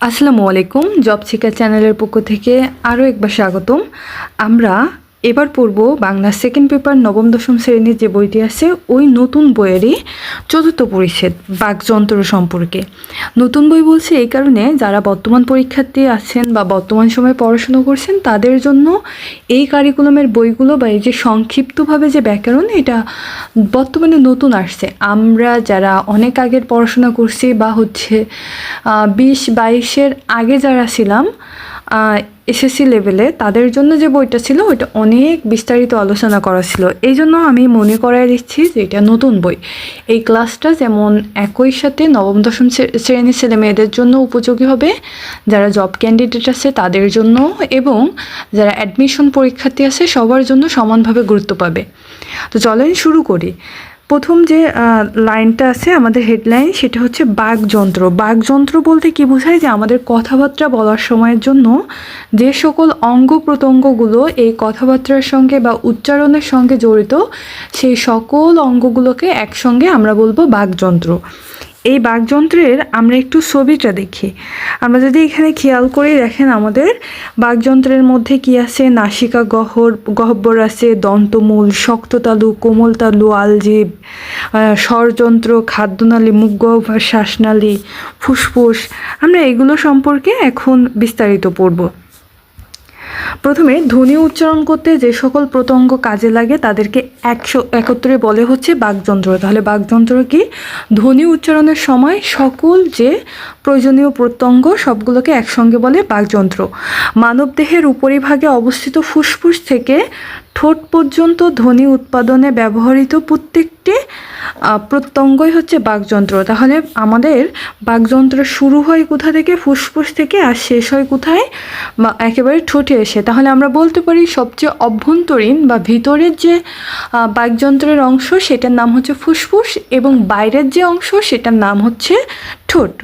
আসসালামু আলাইকুম জব শিকার চ্যানেলের পক্ষ থেকে আরও একবার স্বাগতম। আমরা এবার পড়ব বাংলা সেকেন্ড পেপার নবম, দশম শ্রেণির যে বইটি আছে, ওই নতুন বইয়েরই চতুর্থ পরিচ্ছেদ, বাকযন্ত্র সম্পর্কে। নতুন বই বলছে এই কারণে যারা বর্তমান পরীক্ষার্থী আছেন বা বর্তমান সময়ে পড়াশোনা করছেন, তাদের জন্য এই কারিকুলামের বইগুলো বা এই যে সংক্ষিপ্তভাবে যে ব্যাকরণ, এটা বর্তমানে নতুন আসছে। আমরা যারা অনেক আগের পড়াশোনা করছি বা হচ্ছে বিশ, বাইশের আগে যারা ছিলাম এসএসসি লেভেলে তাদের জন্য যে বইটা ছিল, ওইটা অনেক বিস্তারিত আলোচনা করা ছিল। এই জন্য আমি মনে করাই দিচ্ছি যে এটা নতুন বই। এই ক্লাসটা যেমন একই সাথে নবম, দশম শ্রে- শ্রেণির ছেলে মেয়েদের জন্য উপযোগী হবে। যারা জব ক্যান্ডিডেট আছে, তাদের জন্য এবং যারা অ্যাডমিশন পরীক্ষার্থী আছে, সবার জন্য সমানভাবে গুরুত্ব পাবে। তো চলেন শুরু করি। প্রথম যে লাইনটা আছে আমাদের হেডলাইন সেটা হচ্ছে বাঘযন্ত্র বাঘযন্ত্র বলতে কি বোঝায়? যে আমাদের কথাবার্তা বলার সময়ের জন্য যে সকল অঙ্গ প্রত্যঙ্গগুলো এই কথাবার্তার সঙ্গে বা উচ্চারণের সঙ্গে জড়িত, সেই সকল অঙ্গগুলোকে একসঙ্গে আমরা বলব বাকযন্ত্র এই বাকযন্ত্রের আমরা একটু ছবিটা দেখি। আমরা যদি এখানে খেয়াল করে, দেখেন আমাদের বাকযন্ত্রের মধ্যে কি আছে? নাসিকা গহর গহ্বর আছে, দন্তমূল শক্ততালু কোমলতালু আলজিব স্বরযন্ত্র খাদ্যনালী মুখগহ্বর শ্বাসনালী, ফুসফুস। আমরা এগুলো সম্পর্কে এখন বিস্তারিত পড়ব। প্রথমে ধ্বনি উচ্চারণ করতে যে সকল প্রত্যঙ্গ কাজে লাগে তাদেরকে একশো একত্রে বলে হচ্ছে বাকযন্ত্র। তাহলে বাকযন্ত্র কি? ধ্বনি উচ্চারণের সময় সকল যে প্রয়োজনীয় প্রত্যঙ্গ সবগুলোকে একসঙ্গে বলে বাকযন্ত্র। মানবদেহের উপরিভাগে অবস্থিত ফুসফুস থেকে ঠোঁট পর্যন্ত ধ্বনি উৎপাদনে ব্যবহৃত প্রত্যেকটি প্রত্যঙ্গই হচ্ছে বাকযন্ত্র। তাহলে আমাদের বাকযন্ত্র শুরু হয় কোথা থেকে? ফুসফুস থেকে আর শেষ হয় কোথায়? বা একেবারে ঠোঁটে এসে। তাহলে আমরা বলতে পারি সবচেয়ে অভ্যন্তরীণ বা ভিতরের যে বাকযন্ত্রের অংশ সেটার নাম হচ্ছে ফুসফুস এবং বাইরের যে অংশ সেটার নাম হচ্ছে ঠোঁট।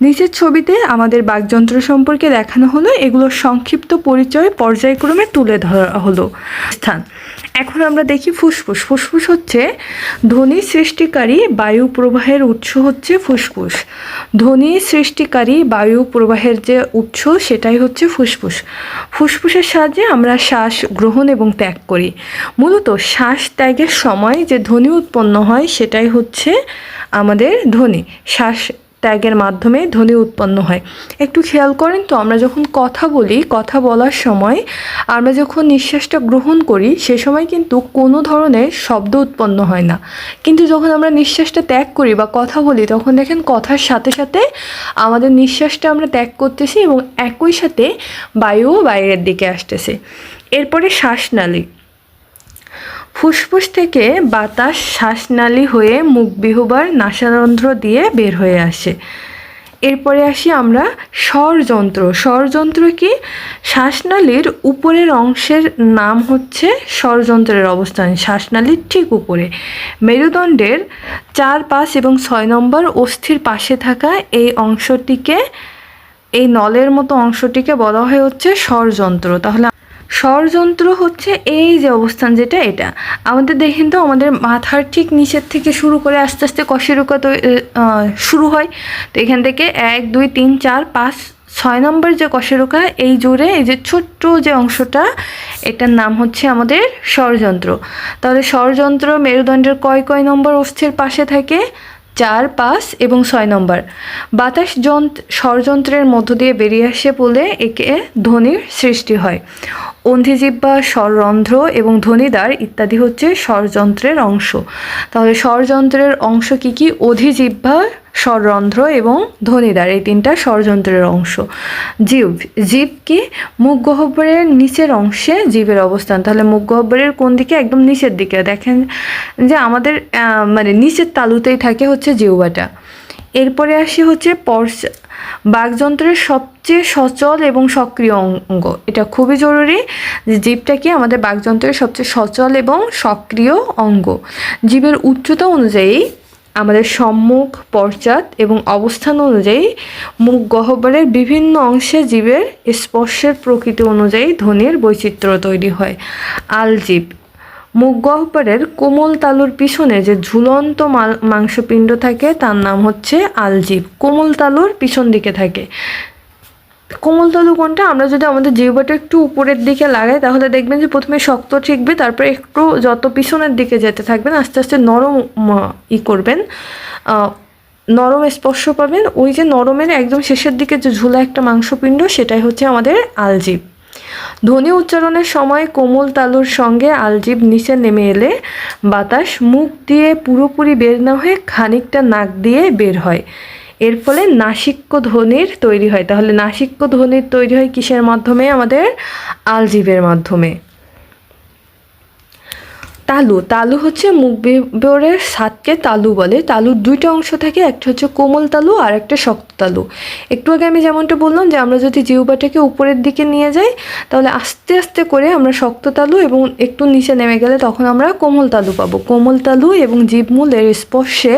নিচের ছবিতে আমাদের বাকযন্ত্র সম্পর্কে দেখানো হলো এগুলোর সংক্ষিপ্ত পরিচয় পর্যায়ক্রমে তুলে ধরা হলো স্থান। এখন আমরা দেখি ফুসফুস। ফুসফুস হচ্ছে ধ্বনি সৃষ্টিকারী বায়ু প্রবাহের উৎস হচ্ছে ফুসফুস। ধ্বনি সৃষ্টিকারী বায়ু প্রবাহের যে উৎস, সেটাই হচ্ছে ফুসফুস। ফুসফুসের সাহায্যে আমরা শ্বাস গ্রহণ এবং ত্যাগ করি। মূলত শ্বাস ত্যাগের সময় যে ধ্বনি উৎপন্ন হয়, সেটাই হচ্ছে আমাদের ধ্বনি। শ্বাস ত্যাগের মাধ্যমে ধ্বনি উৎপন্ন হয়। একটু খেয়াল করেন তো, আমরা যখন কথা বলি, কথা বলার সময় আমরা যখন নিঃশ্বাসটা গ্রহণ করি, সে সময় কিন্তু কোনো ধরনের শব্দ উৎপন্ন হয় না। কিন্তু যখন আমরা নিঃশ্বাসটা ত্যাগ করি বা কথা বলি, তখন দেখেন কথার সাথে সাথে আমাদের নিঃশ্বাসটা আমরা ত্যাগ করতেছি এবং একই সাথে বায়ুও বাইরের দিকে আসতেছে। এরপরে শ্বাসনালী। ফুসফুস থেকে বাতাস শ্বাসনালী হয়ে মুখ বিহুবার নাসারন্ধ্র দিয়ে বের হয়ে আসে। এরপরে আসি আমরা স্বরযন্ত্র। স্বরযন্ত্র কি? শ্বাসনালীর উপরের অংশের নাম হচ্ছে স্বরযন্ত্রের অবস্থান। শ্বাসনালীর ঠিক উপরে। মেরুদণ্ডের চার পাঁচ এবং ছয় নম্বর অস্থির পাশে থাকা এই অংশটিকে, এই নলের মতো অংশটিকে বলা হয় হচ্ছে স্বরযন্ত্র। তাহলে স্বরযন্ত্র হচ্ছে এই যে অবস্থান যেটা, এটা। আমাদের দেখেন তো, আমাদের মাথার ঠিক নিচের থেকে শুরু করে আস্তে আস্তে কশেরুকা তো শুরু হয়। তো এখান থেকে এক, দুই, তিন, চার, পাঁচ, ছয় নম্বর যে কশেরুকা এই জুড়ে এই যে ছোট্ট যে অংশটা, এটার নাম হচ্ছে আমাদের ষড়যন্ত্র। তাহলে ষড়যন্ত্র মেরুদণ্ডের কয় কয় নম্বর অস্থির পাশে থাকে? চার, পাঁচ এবং ছয় নম্বর। বাতাস যন্ত্র, ষড়যন্ত্রের মধ্য দিয়ে বেরিয়ে আসে বলে একে ধ্বনির সৃষ্টি হয়। অন্ধিজিহ্বা স্বররন্ধ্র এবং ধ্বনিদ্বার ইত্যাদি হচ্ছে স্বরযন্ত্রের অংশ। তাহলে স্বরযন্ত্রের অংশ কি কি? অধিজিহ্বা স্বররন্ধ্র এবং ধ্বনিদ্বার এই তিনটা স্বরযন্ত্রের অংশ। জীব জীব কি? মুখ গহ্বরের নিচের অংশে জীবের অবস্থান। তাহলে মুখ গহ্বরের কোন দিকে? একদম নিচের দিকে। দেখেন যে আমাদের মানে নিচের তালুতেই থাকে হচ্ছে জিহ্বাটা। এরপরে আসি হচ্ছে পর্স বাকযন্ত্রের সবচেয়ে সচল এবং সক্রিয় অঙ্গ। এটা খুবই জরুরি যে জীবটা কি আমাদের বাকযন্ত্রের সবচেয়ে সচল এবং সক্রিয় অঙ্গ। জীবের উচ্চতা অনুযায়ী আমাদের সম্মুখ, পশ্চাৎ এবং অবস্থান অনুযায়ী মুখ গহ্বরের বিভিন্ন অংশে জীবের স্পর্শের প্রকৃতি অনুযায়ী ধ্বনির বৈচিত্র্য তৈরি হয়। আলজীব মুখ গহ্বরের কোমল তালুর পিছনে যে ঝুলন্ত মাংসপিণ্ড থাকে, তার নাম হচ্ছে আলজিভ কোমল তালুর পিছন দিকে থাকে। কোমল তালু কোনটা? আমরা যদি আমাদের জিহ্বাটা একটু উপরের দিকে লাগাই, তাহলে দেখবেন যে প্রথমে শক্ত ঠিকবে, তারপরে একটু যত পিছনের দিকে যেতে থাকবেন, আস্তে আস্তে নরম ই করবেন। নরম স্পর্শ পাবেন। ওই যে নরমের একদম শেষের দিকে যে ঝুলা একটা মাংসপিণ্ড, সেটাই হচ্ছে আমাদের আলজিভ ধ্বনি উচ্চারণের সময় কোমল তালুর সঙ্গে আলজিব নিচে নেমে এলে বাতাস মুখ দিয়ে পুরোপুরি বের না হয়ে খানিকটা নাক দিয়ে বের হয়। এর ফলে নাসিক্য ধ্বনির তৈরি হয়। তাহলে নাসিক্য ধ্বনির তৈরি হয় কিসের মাধ্যমে? আমাদের আলজিবের মাধ্যমে। তালু। তালু হচ্ছে মুখ বিবরের সাতকে তালু বলে। তালুর দুইটা অংশ থাকে, একটা হচ্ছে কোমল তালু আর একটা শক্ত তালু। একটু আগে আমি যেমনটা বললাম যে, আমরা যদি জিউবাটাকে উপরের দিকে নিয়ে যাই, তাহলে আস্তে আস্তে করে আমরা শক্ত তালু এবং একটু নিচে নেমে গেলে তখন আমরা কোমল তালু পাবো। কোমল তালু এবং জীবমূলের স্পর্শে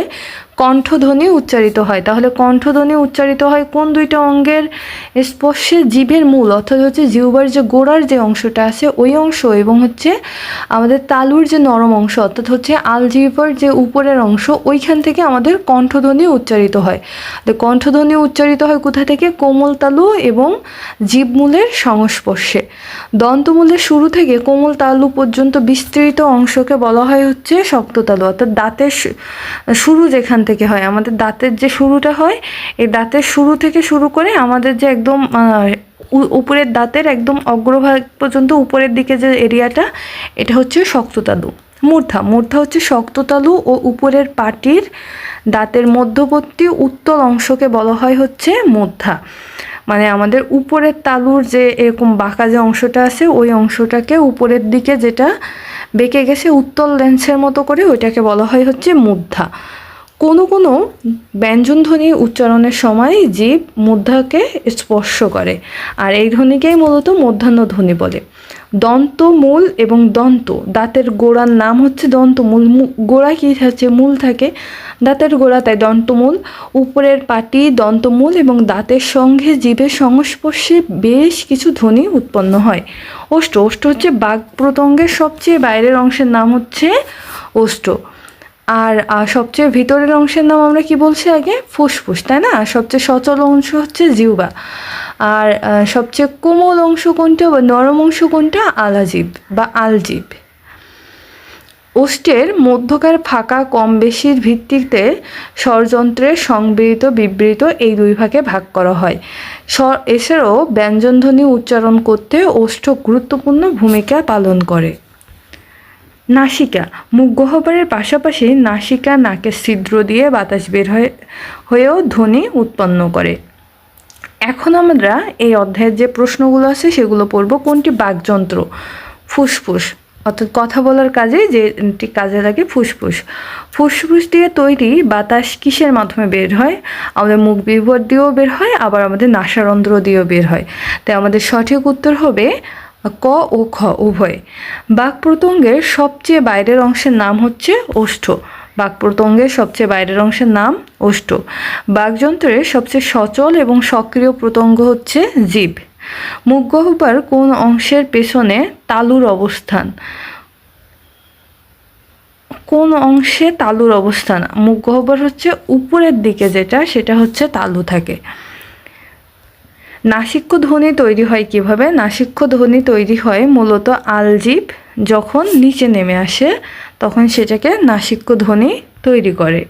কণ্ঠধ্বনি উচ্চারিত হয়। তাহলে কণ্ঠধ্বনি উচ্চারিত হয় কোন দুইটা অঙ্গের? স্পর্শে জীবের মূল, অর্থাৎ হচ্ছে জিহ্বার যে গোড়ার যে অংশটা আছে, ওই অংশ এবং হচ্ছে আমাদের তালুর যে নরম অংশ, অর্থাৎ হচ্ছে আলজিহ্বার যে উপরের অংশ, ওইখান থেকে আমাদের কণ্ঠধ্বনি উচ্চারিত হয়। তো কণ্ঠধ্বনি উচ্চারিত হয় কোথা থেকে? কোমল তালু এবং জীবমূলের সংস্পর্শে। দন্তমূলের শুরু থেকে কোমল তালু পর্যন্ত বিস্তৃত অংশকে বলা হয় হচ্ছে শক্ত তালু, অর্থাৎ দাঁতের শুরু যেখান থেকে হয়। আমাদের দাঁতের যে শুরুটা হয়, এই দাঁতের শুরু থেকে শুরু করে আমাদের যে একদম উপরের দাঁতের একদম অগ্রভাগ পর্যন্ত উপরের দিকে যে এরিয়াটা, এটা হচ্ছে শক্ততালু। মূর্ধা। মূর্ধা হচ্ছে শক্ততালু ও উপরের পাটির দাঁতের মধ্যবর্তী উত্তল অংশকে বলা হয় হচ্ছে মধ্যা মানে আমাদের উপরের তালুর যে এরকম বাঁকা যে অংশটা আছে, ওই অংশটাকে উপরের দিকে যেটা বেঁকে গেছে, উত্তল লেন্সের মতো করে ওইটাকে বলা হয় হচ্ছে মুদ্ধা কোনো কোনো ব্যঞ্জনধ্বনি উচ্চারণের সময় জীব মুদ্রাকে স্পর্শ করে। আর এই ধ্বনিকেই মূলত মধ্যাহ্ন ধ্বনি বলে। দন্ত মূল এবং দন্ত, দাঁতের গোড়ার নাম হচ্ছে দন্তমূল। গোড়া কি হচ্ছে মূল থাকে দাঁতের গোড়া, তাই দন্তমূল। উপরের পাটি দন্তমূল এবং দাঁতের সঙ্গে জীবের সংস্পর্শে বেশ কিছু ধ্বনি উৎপন্ন হয়। ওষ্ঠ ওষ্ঠ হচ্ছে বাঘ প্রতঙ্গের সবচেয়ে বাইরের অংশের নাম হচ্ছে ওষ্ঠ। আর সবচেয়ে ভিতরের অংশের নাম আমরা কি বলছি আগে? ফুসফুস, তাই না? সবচেয়ে সচল অংশ হচ্ছে জিহ্বা। আর সবচেয়ে কোমল অংশ কোনটা বা নরম অংশ কোনটা? আলাজিব বা আলজিব। ওষ্ঠের মধ্যকার ফাঁকা কম বেশির ভিত্তিতে স্বরযন্ত্রের সংবৃত, বিবৃত এই দুই ভাগে ভাগ করা হয়। স্বর এছাড়াও ব্যঞ্জনধ্বনি উচ্চারণ করতে ওষ্ঠ গুরুত্বপূর্ণ ভূমিকা পালন করে। নাসিকা। মুখ গহ্বরের পাশাপাশি নাসিকা নাকের ছিদ্র দিয়ে বাতাস বের হয়ে, হয়েও ধ্বনি উৎপন্ন করে। এখন আমরা এই অধ্যায়ের যে প্রশ্নগুলো আছে সেগুলো পড়ব। কোনটি বাকযন্ত্র? ফুসফুস। অর্থাৎ কথা বলার কাজে যেটি কাজে লাগে ফুসফুস। ফুসফুস দিয়ে তৈরি বাতাস কিসের মাধ্যমে বের হয়? আমাদের মুখ বিভর দিয়েও বের হয়, আবার আমাদের নাসারন্ধ্র দিয়েও বের হয়। তাই আমাদের সঠিক উত্তর হবে ক ও খ, উভয়। বাক প্রত্যঙ্গের সবচেয়ে বাইরের অংশের নাম হচ্ছে ওষ্ঠ। বাক প্রত্যঙ্গের সবচেয়ে বাইরের অংশের নাম ওষ্ঠ। বাকযন্ত্রের সবচেয়ে সচল এবং সক্রিয় প্রত্যঙ্গ হচ্ছে জীব। মুখ গহ্বর কোন অংশের পেছনে তালুর অবস্থান? কোন অংশে তালুর অবস্থান? মুখ গহ্বর হচ্ছে উপরের দিকে যেটা, সেটা হচ্ছে তালু থাকে। নাসিক্য ধ্বনি তৈরি হয় কীভাবে? নাসিক্য ধ্বনি তৈরি হয় মূলত আলজিব যখন নিচে নেমে আসে, তখন সেটাকে নাসিক্য ধ্বনি তৈরি করে।